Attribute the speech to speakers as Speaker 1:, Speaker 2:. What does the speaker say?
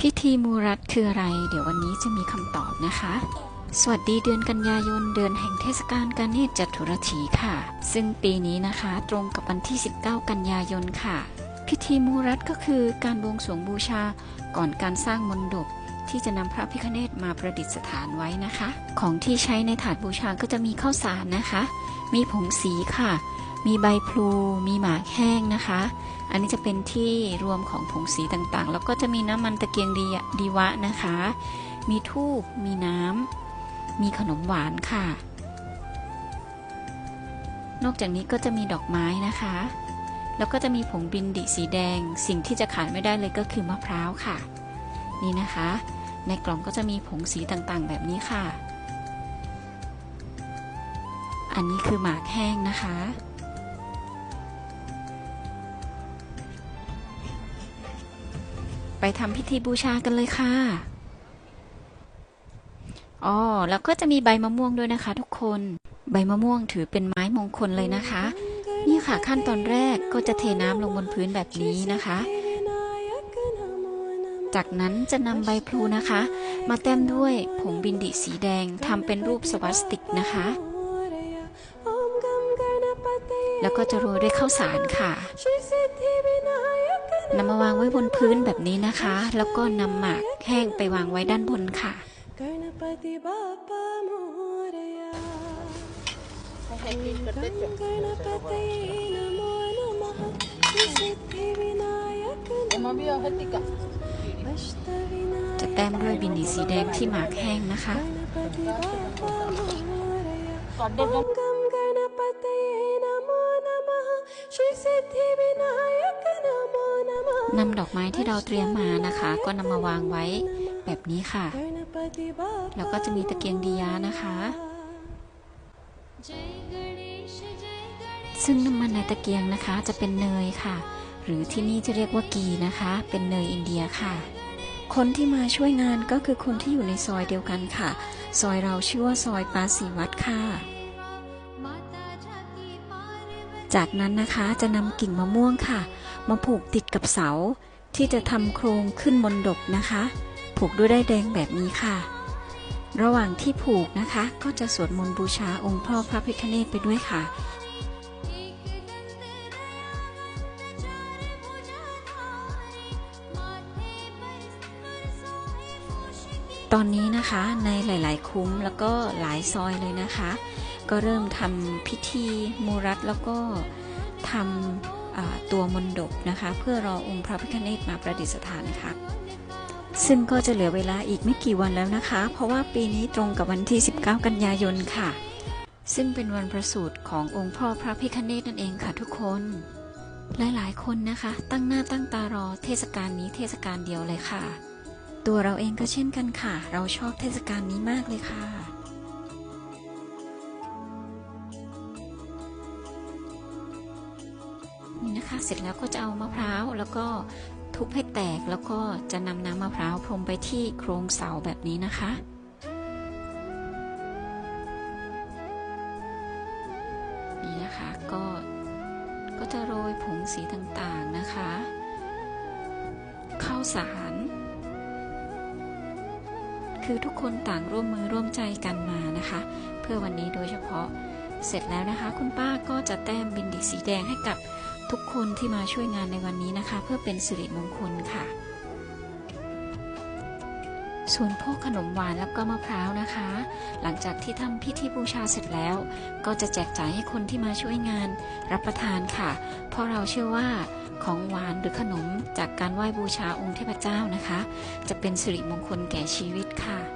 Speaker 1: พิธีมูรัตคืออะไร เดี๋ยววันนี้จะมีคำตอบนะคะ สวัสดีเดือนกันยายนเดือนแห่งเทศกาลการเนตรจัตุรถีค่ะ ซึ่งปีนี้นะคะตรงกับวันที่ 19 กันยายนค่ะ พิธีมูรัตก็คือการบวงสรวงบูชาก่อนการสร้างมณฑปที่จะนำพระพิฆเนศมาประดิษฐานไว้นะคะ ของที่ใช้ในถาดบูชาก็จะมีข้าวสารนะคะ มีผงสีค่ะ มีใบพลู มีหมากแห้งนะคะ อันนี้จะเป็นที่รวมของผงสีต่างๆ แล้วก็จะมีน้ำมันตะเกียงดีดีวะนะคะ มีทูบมีน้ำ มีขนมหวานค่ะ นอกจากนี้ก็จะมีดอกไม้นะคะ แล้วก็จะมีผงบินดิสีแดง สิ่งที่จะขาดไม่ได้เลยก็คือมะพร้าวค่ะ นี่นะคะ ในกล่องก็จะมีผงสีต่างๆ แบบนี้ค่ะ อันนี้คือหมากแห้งนะคะ ไปทำพิธีบูชากันเลยค่ะ อ๋อ แล้วก็จะมีใบมะม่วงด้วยนะคะ ทุกคน ใบมะม่วงถือเป็นไม้มงคลเลยนะคะ นี่ค่ะขั้นตอนแรกก็จะเทน้ำลงบนพื้นแบบนี้นะคะ จากนั้นจะนำใบพลูนะคะ มาแต้มด้วยผงบินดิสีแดงทำเป็นรูปสวาสติกนะคะแล้วก็จะโรยด้วยข้าวสารค่ะ นำมาวางไว้บนพื้นแบบนี้นะคะ แล้วก็นำหมากแห้งไปวางไว้ด้านบนค่ะจะแต้มด้วยบินีสีแดงที่หมากแห้งนะคะ
Speaker 2: กอนเด็ก
Speaker 1: นำดอกไม้ที่เราเตรียมมานะคะ ก็นำมาวางไว้แบบนี้ค่ะ แล้วก็จะมีตะเกียงดียานะคะ ซึ่งน้ำมันในตะเกียงนะคะจะเป็นเนยค่ะ หรือที่นี่จะเรียกว่ากีนะคะ เป็นเนยอินเดียค่ะ คนที่มาช่วยงานก็คือคนที่อยู่ในซอยเดียวกันค่ะ ซอยเราชื่อว่าซอยปาสีวัดค่ะ จากนั้นนะคะจะนำกิ่งมะม่วงค่ะ มาผูกติดกับเสา ที่จะทำโครงขึ้นมนดบนะคะ ผูกด้วยได้แดงแบบนี้ค่ะ ระหว่างที่ผูกนะคะ ก็จะสวดมนต์บูชาองค์พ่อพระพิฆเนศไปด้วยค่ะ ตอนนี้นะคะในหลาย ๆ คุ้มแล้วก็หลายซอยเลยนะคะ ก็เริ่มทำพิธีมูรัตแล้วก็ทำตัวมนดบนะคะ เพื่อรอองค์พระพิฆเนศมาประดิษฐานค่ะ ซึ่งก็จะเหลือเวลาอีกไม่กี่วันแล้วนะคะ เพราะว่าปีนี้ตรงกับวันที่ 19 กันยายนค่ะ ซึ่งเป็นวันประสูติขององค์พ่อพระพิฆเนศนั่นเองค่ะทุกคนหลาย ๆ คนนะคะ ตั้งหน้าตั้งตารอเทศกาลนี้เทศกาลเดียวเลยค่ะ ตัวเราเองก็เช่นกันค่ะ เราชอบเทศกาลนี้มากเลยค่ะ นี่นะคะ เสร็จแล้วก็จะเอามะพร้าวแล้วก็ทุบให้แตกแล้วก็จะนำน้ำมะพร้าวพรมไปที่โครงเสาแบบนี้นะคะนี่นะคะก็ก็จะโรยผงสีต่างๆนะคะ ข้าวสาร คือทุกคนต่างร่วมมือร่วมใจกันมานะคะ เพื่อวันนี้โดยเฉพาะเสร็จแล้วนะคะ คุณป้าก็จะแต้มบินดีสีแดงให้กับทุกคนที่มาช่วยงานในวันนี้นะคะ เพื่อเป็นสิริมงคลค่ะ ส่วนพวกขนมหวานแล้วก็มะพร้าวนะคะ หลังจากที่ทำพิธีบูชาเสร็จแล้ว ก็จะแจกจ่ายให้คนที่มาช่วยงาน รับประทานค่ะ เพราะเราเชื่อว่าของหวานหรือขนมจากการไหว้บูชาองค์เทพเจ้านะคะ จะเป็นสิริมงคลแก่ชีวิตค่ะ